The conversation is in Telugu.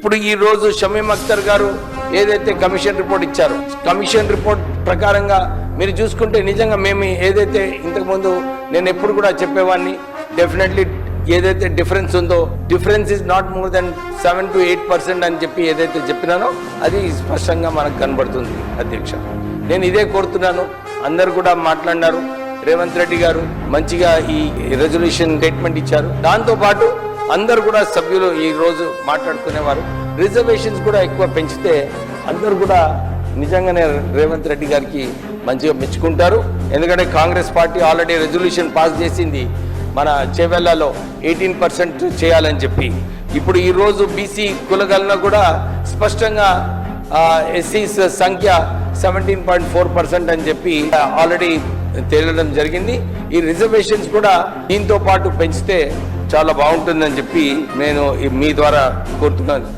ఇప్పుడు ఈ రోజు షమీం అఖ్తర్ గారు ఏదైతే కమిషన్ రిపోర్ట్ ఇచ్చారు కమిషన్ రిపోర్ట్ ప్రకారంగా మీరు చూసుకుంటే నిజంగా మేము ఏదైతే ఇంతకుముందు నేను ఎప్పుడు కూడా చెప్పేవాడిని డెఫినెట్లీ ఏదైతే డిఫరెన్స్ ఉందో difference is not more than seven to eight percent అని చెప్పి ఏదైతే చెప్పినానో అది స్పష్టంగా మనకు కనబడుతుంది అధ్యక్ష. నేను ఇదే కోరుతున్నాను. అందరు కూడా మాట్లాడినారు. రేవంత్ రెడ్డి గారు మంచిగా ఈ రెజల్యూషన్ స్టేట్మెంట్ ఇచ్చారు. దాంతోపాటు అందరు కూడా సభ్యులు ఈరోజు మాట్లాడుకునేవారు. రిజర్వేషన్స్ కూడా ఎక్కువ పెంచితే అందరు కూడా నిజంగానే రేవంత్ రెడ్డి గారికి మంచిగా మెచ్చుకుంటారు. ఎందుకంటే Congress party already resolution pass చేసింది. మన చేవెళ్ళలో ఎయిటీన్ పర్సెంట్ చేయాలని చెప్పి. ఇప్పుడు ఈరోజు బీసీ కులగలన కూడా స్పష్టంగా ఎస్సీస్ సంఖ్య సెవెంటీన్ పాయింట్ ఫోర్ పర్సెంట్ అని చెప్పి ఆల్రెడీ తేలడం జరిగింది. ఈ రిజర్వేషన్స్ కూడా దీంతో పాటు పెంచితే చాలా బాగుంటుందని చెప్పి నేను ఈ- మీ ద్వారా కోరుతున్నాను.